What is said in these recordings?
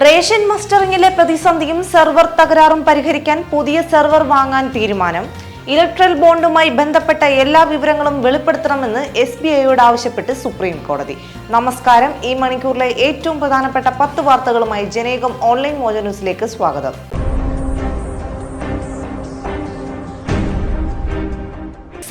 Ration മസ്റ്ററിംഗിലെ പ്രതിസന്ധിയും server തകരാറും പരിഹരിക്കാൻ പുതിയ സെർവർ വാങ്ങാൻ തീരുമാനം. ഇലക്ട്രൽ ബോണ്ടുമായി ബന്ധപ്പെട്ട എല്ലാ വിവരങ്ങളും വെളിപ്പെടുത്തണമെന്ന് എസ് ബി ഐയോട് ആവശ്യപ്പെട്ട് സുപ്രീം കോടതി. നമസ്കാരം. ഈ മണിക്കൂറിലെ ഏറ്റവും പ്രധാനപ്പെട്ട പത്ത് വാർത്തകളുമായി ജനേകം ഓൺലൈൻ മോജ ന്യൂസിലേക്ക് സ്വാഗതം.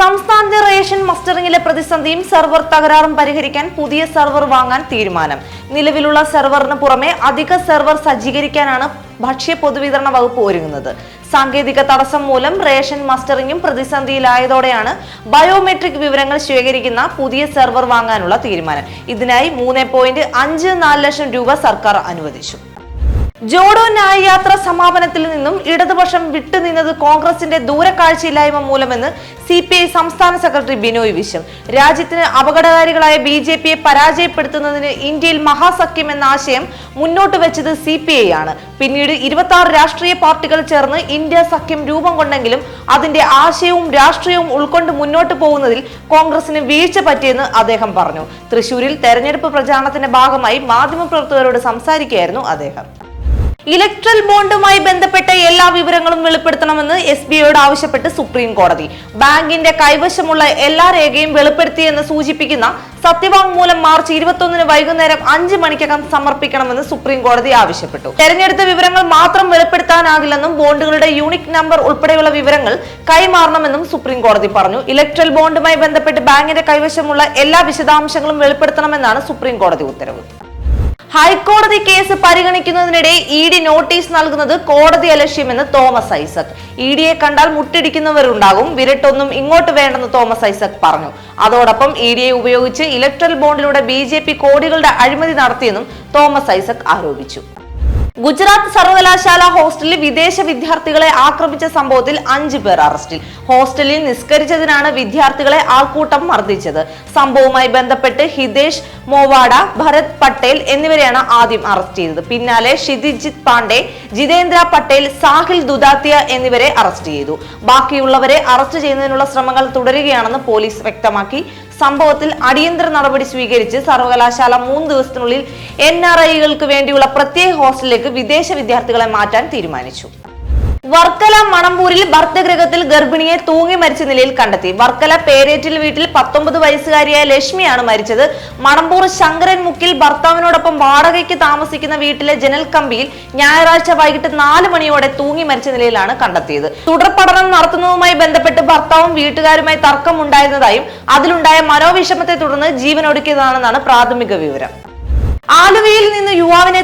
സംസ്ഥാനത്തെ റേഷൻ മസ്റ്ററിംഗിലെ പ്രതിസന്ധിയും സെർവർ തകരാറും പരിഹരിക്കാൻ പുതിയ സെർവർ വാങ്ങാൻ തീരുമാനം. നിലവിലുള്ള സെർവറിന് പുറമെ അധിക സെർവർ സജ്ജീകരിക്കാനാണ് ഭക്ഷ്യ പൊതുവിതരണ വകുപ്പ് ഒരുങ്ങുന്നത്. സാങ്കേതിക തടസ്സം മൂലം റേഷൻ മസ്റ്ററിംഗും പ്രതിസന്ധിയിലായതോടെയാണ് ബയോമെട്രിക് വിവരങ്ങൾ ശേഖരിക്കുന്ന പുതിയ സെർവർ വാങ്ങാനുള്ള തീരുമാനം. ഇതിനായി മൂന്ന് ലക്ഷം രൂപ സർക്കാർ അനുവദിച്ചു. ജോഡോ ന്യായയാത്ര സമാപനത്തിൽ നിന്നും ഇടതുപക്ഷം വിട്ടുനിന്നത് കോൺഗ്രസിന്റെ ദൂരക്കാഴ്ചയില്ലായ്മ മൂലമെന്ന് സി പി ഐ സംസ്ഥാന സെക്രട്ടറി ബിനോയ് വിശ്വം. രാജ്യത്തിന് അപകടകാരികളായ ബി ജെ പിയെ പരാജയപ്പെടുത്തുന്നതിന് ഇന്ത്യയിൽ മഹാസഖ്യം എന്ന ആശയം മുന്നോട്ട് വെച്ചത് സി പി ഐ ആണ്. പിന്നീട് ഇരുപത്തി ആറ് രാഷ്ട്രീയ പാർട്ടികൾ ചേർന്ന് ഇന്ത്യ സഖ്യം രൂപം കൊണ്ടെങ്കിലും അതിന്റെ ആശയവും രാഷ്ട്രീയവും ഉൾക്കൊണ്ട് മുന്നോട്ട് പോകുന്നതിൽ കോൺഗ്രസിന് വീഴ്ച പറ്റിയെന്ന് അദ്ദേഹം പറഞ്ഞു. തൃശൂരിൽ തെരഞ്ഞെടുപ്പ് പ്രചാരണത്തിന്റെ ഭാഗമായി മാധ്യമപ്രവർത്തകരോട് സംസാരിക്കുകയായിരുന്നു അദ്ദേഹം. ഇലക്ട്രൽ ബോണ്ടുമായി ബന്ധപ്പെട്ട എല്ലാ വിവരങ്ങളും വെളിപ്പെടുത്തണമെന്ന് എസ് ബി ഐയോട് ആവശ്യപ്പെട്ട് സുപ്രീം കോടതി ബാങ്കിന്റെ കൈവശമുള്ള എല്ലാ രേഖയും വെളിപ്പെടുത്തിയെന്ന് സൂചിപ്പിക്കുന്ന സത്യവാങ്മൂലം മാർച്ച് ഇരുപത്തൊന്നിന് വൈകുന്നേരം അഞ്ച് മണിക്കകം സമർപ്പിക്കണമെന്ന് സുപ്രീം കോടതി ആവശ്യപ്പെട്ടു. തെരഞ്ഞെടുത്ത വിവരങ്ങൾ മാത്രം വെളിപ്പെടുത്താനാകില്ലെന്നും ബോണ്ടുകളുടെ യൂണിക് നമ്പർ ഉൾപ്പെടെയുള്ള വിവരങ്ങൾ കൈമാറണമെന്നും സുപ്രീം കോടതി പറഞ്ഞു. ഇലക്ട്രൽ ബോണ്ടുമായി ബന്ധപ്പെട്ട് ബാങ്കിന്റെ കൈവശമുള്ള എല്ലാ വിശദാംശങ്ങളും വെളിപ്പെടുത്തണമെന്നാണ് സുപ്രീം കോടതി ഉത്തരവ്. ഹൈക്കോടതി കേസ് പരിഗണിക്കുന്നതിനിടെ ഇ ഡി നോട്ടീസ് നൽകുന്നത് കോടതി അലക്ഷ്യമെന്ന് തോമസ് ഐസക്. ഇ ഡിയെ കണ്ടാൽ മുട്ടിടിക്കുന്നവരുണ്ടാകും. വിരട്ടൊന്നും ഇങ്ങോട്ട് വേണ്ടെന്ന് തോമസ് ഐസക് പറഞ്ഞു. അതോടൊപ്പം ഇ ഡിയെ ഉപയോഗിച്ച് ഇലക്ട്രൽ ബോണ്ടിലൂടെ ബി കോടികളുടെ അഴിമതി നടത്തിയെന്നും തോമസ് ഐസക് ആരോപിച്ചു. ഗുജറാത്ത് സർവകലാശാല ഹോസ്റ്റലിൽ വിദേശ വിദ്യാർത്ഥികളെ ആക്രമിച്ച സംഭവത്തിൽ അഞ്ചു പേർ അറസ്റ്റിൽ. ഹോസ്റ്റലിൽ നിസ്കരിച്ചതിനാണ് വിദ്യാർത്ഥികളെ ആൾക്കൂട്ടം മർദ്ദിച്ചത്. സംഭവവുമായി ബന്ധപ്പെട്ട് ഹിതേഷ് മോവാഡ ഭരത് പട്ടേൽ എന്നിവരെയാണ് ആദ്യം അറസ്റ്റ് ചെയ്തത്. പിന്നാലെ ഷിതിജിത് പാണ്ഡെ ജിതേന്ദ്ര പട്ടേൽ സാഹിൽ ദുദാത്യ എന്നിവരെ അറസ്റ്റ് ചെയ്തു. ബാക്കിയുള്ളവരെ അറസ്റ്റ് ചെയ്യുന്നതിനുള്ള ശ്രമങ്ങൾ തുടരുകയാണെന്ന് പോലീസ് വ്യക്തമാക്കി. സംഭവത്തിൽ അടിയന്തര നടപടി സ്വീകരിച്ച് സർവകലാശാല മൂന്ന് ദിവസത്തിനുള്ളിൽ എൻ ആർ ഐകൾക്ക് വേണ്ടിയുള്ള പ്രത്യേക ഹോസ്റ്റലിലേക്ക് വിദേശ വിദ്യാർത്ഥികളെ മാറ്റാൻ തീരുമാനിച്ചു. വർക്കല മണമ്പൂരിൽ ഭർത്തഗൃഹത്തിൽ ഗർഭിണിയെ തൂങ്ങി മരിച്ച നിലയിൽ കണ്ടെത്തി. വർക്കല പേരേറ്റിൽ വീട്ടിൽ പത്തൊമ്പത് വയസ്സുകാരിയായ ലക്ഷ്മിയാണ് മരിച്ചത്. മണമ്പൂർ ശങ്കരൻ മുക്കിൽ ഭർത്താവിനോടൊപ്പം വാടകയ്ക്ക് താമസിക്കുന്ന വീട്ടിലെ ജനൽ കമ്പിയിൽ ഞായറാഴ്ച വൈകിട്ട് നാല് മണിയോടെ തൂങ്ങി മരിച്ച നിലയിലാണ് കണ്ടെത്തിയത്. തുടർ പഠനം നടത്തുന്നതുമായി ബന്ധപ്പെട്ട് ഭർത്താവും വീട്ടുകാരുമായി തർക്കമുണ്ടായിരുന്നതായും അതിലുണ്ടായ മനോവിഷമത്തെ തുടർന്ന് ജീവനൊടുക്കിയതാണെന്നാണ് പ്രാഥമിക വിവരം. ആലുവയിൽ നിന്ന്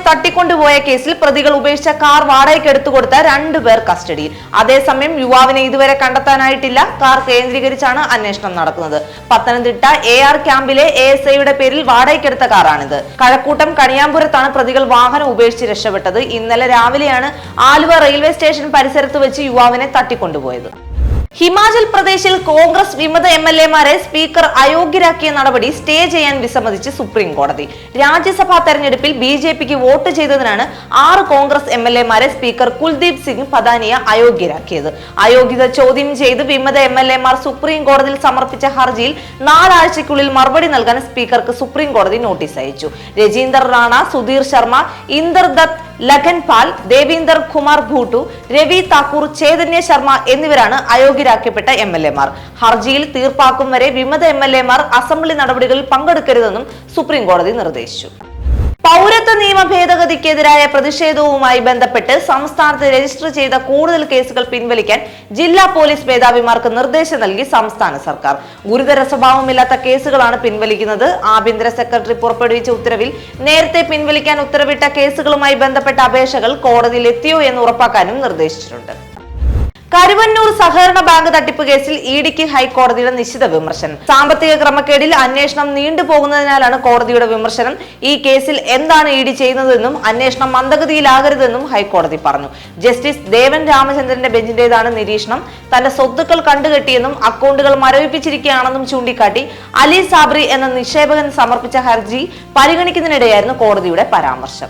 തട്ടിക്കൊണ്ടുപോയ കേസിൽ പ്രതികൾ ഉപേക്ഷിച്ച കാർ വാടകയ്ക്ക് എടുത്തുകൊടുത്ത രണ്ടുപേർ കസ്റ്റഡിയിൽ. അതേസമയം യുവാവിനെ ഇതുവരെ കണ്ടെത്താനായിട്ടില്ല. കാർ കേന്ദ്രീകരിച്ചാണ് അന്വേഷണം നടക്കുന്നത്. പത്തനംതിട്ട എ ആർ ക്യാമ്പിലെ എ എസ് ഐയുടെ പേരിൽ വാടകയ്ക്കെടുത്ത കാറാണിത്. കഴക്കൂട്ടം കണിയാമ്പുരത്താണ് പ്രതികൾ വാഹനം ഉപേക്ഷിച്ച് രക്ഷപ്പെട്ടത്. ഇന്നലെ രാവിലെയാണ് ആലുവ റെയിൽവേ സ്റ്റേഷൻ പരിസരത്ത് വെച്ച് യുവാവിനെ തട്ടിക്കൊണ്ടുപോയത്. ഹിമാചൽ പ്രദേശിൽ കോൺഗ്രസ് വിമത എം എൽ എമാരെ സ്പീക്കർ അയോഗ്യരാക്കിയ നടപടി സ്റ്റേ ചെയ്യാൻ വിസമ്മതിച്ച് സുപ്രീം കോടതി രാജ്യസഭാ തെരഞ്ഞെടുപ്പിൽ ബി ജെ പിക്ക് വോട്ട് ചെയ്തതിനാണ് ആറ് കോൺഗ്രസ് എം എൽ എമാരെ സ്പീക്കർ കുൽദീപ് സിംഗ് പദാനിയ അയോഗ്യരാക്കിയത്. അയോഗ്യത ചോദ്യം ചെയ്ത് വിമത എം എൽ എമാർ സുപ്രീം കോടതിയിൽ സമർപ്പിച്ച ഹർജിയിൽ നാലാഴ്ചയ്ക്കുള്ളിൽ മറുപടി നൽകാൻ സ്പീക്കർക്ക് സുപ്രീം കോടതി നോട്ടീസ് അയച്ചു. രജീന്ദർ റാണ സുധീർ ശർമ്മ ഇന്ദർ ദത്ത് ലഖൻ പാൽ ദേവീന്ദർ കുമാർ ഭൂട്ടു രവി താക്കൂർ ചൈതന്യ ശർമ്മ എന്നിവരാണ് അയോഗ്യരാക്കപ്പെട്ട എം എൽ എമാർ ഹർജിയിൽ തീർപ്പാക്കും വരെ വിമത എം എൽ എമാർ അസംബ്ലി നടപടികളിൽ പങ്കെടുക്കരുതെന്നും സുപ്രീം കോടതി നിർദ്ദേശിച്ചു. പൗരത്വ നിയമ ഭേദഗതിക്കെതിരായ പ്രതിഷേധവുമായി ബന്ധപ്പെട്ട് സംസ്ഥാനത്ത് രജിസ്റ്റർ ചെയ്ത കൂടുതൽ കേസുകൾ പിൻവലിക്കാൻ ജില്ലാ പോലീസ് മേധാവിമാർക്ക് നിർദ്ദേശം നൽകി സംസ്ഥാന സർക്കാർ. ഗുരുതര സ്വഭാവമില്ലാത്ത കേസുകളാണ് പിൻവലിക്കുന്നത്. ആഭ്യന്തര സെക്രട്ടറി പുറപ്പെടുവിച്ച ഉത്തരവിൽ നേരത്തെ പിൻവലിക്കാൻ ഉത്തരവിട്ട കേസുകളുമായി ബന്ധപ്പെട്ട അപേക്ഷകൾ കോടതിയിൽ എത്തിയോ എന്ന് ഉറപ്പാക്കാനും നിർദ്ദേശിച്ചിട്ടുണ്ട്. കരുവന്നൂർ സഹകരണ ബാങ്ക് തട്ടിപ്പ് കേസിൽ ഇ ഡിക്ക് ഹൈക്കോടതിയുടെ നിശ്ചിത വിമർശനം. സാമ്പത്തിക ക്രമക്കേടിൽ അന്വേഷണം നീണ്ടുപോകുന്നതിനാലാണ് കോടതിയുടെ വിമർശനം. ഈ കേസിൽ എന്താണ് ഇ ഡി ചെയ്യുന്നതെന്നും അന്വേഷണം മന്ദഗതിയിലാകരുതെന്നും ഹൈക്കോടതി പറഞ്ഞു. ജസ്റ്റിസ് ദേവൻ രാമചന്ദ്രന്റെ ബെഞ്ചിന്റേതാണ് നിരീക്ഷണം. തന്റെ സ്വത്തുക്കൾ കണ്ടുകെട്ടിയെന്നും അക്കൗണ്ടുകൾ മരവിപ്പിച്ചിരിക്കുകയാണെന്നും ചൂണ്ടിക്കാട്ടി അലി സാബ്രി എന്ന നിക്ഷേപകൻ സമർപ്പിച്ച ഹർജി പരിഗണിക്കുന്നതിനിടെയായിരുന്നു കോടതിയുടെ പരാമർശം.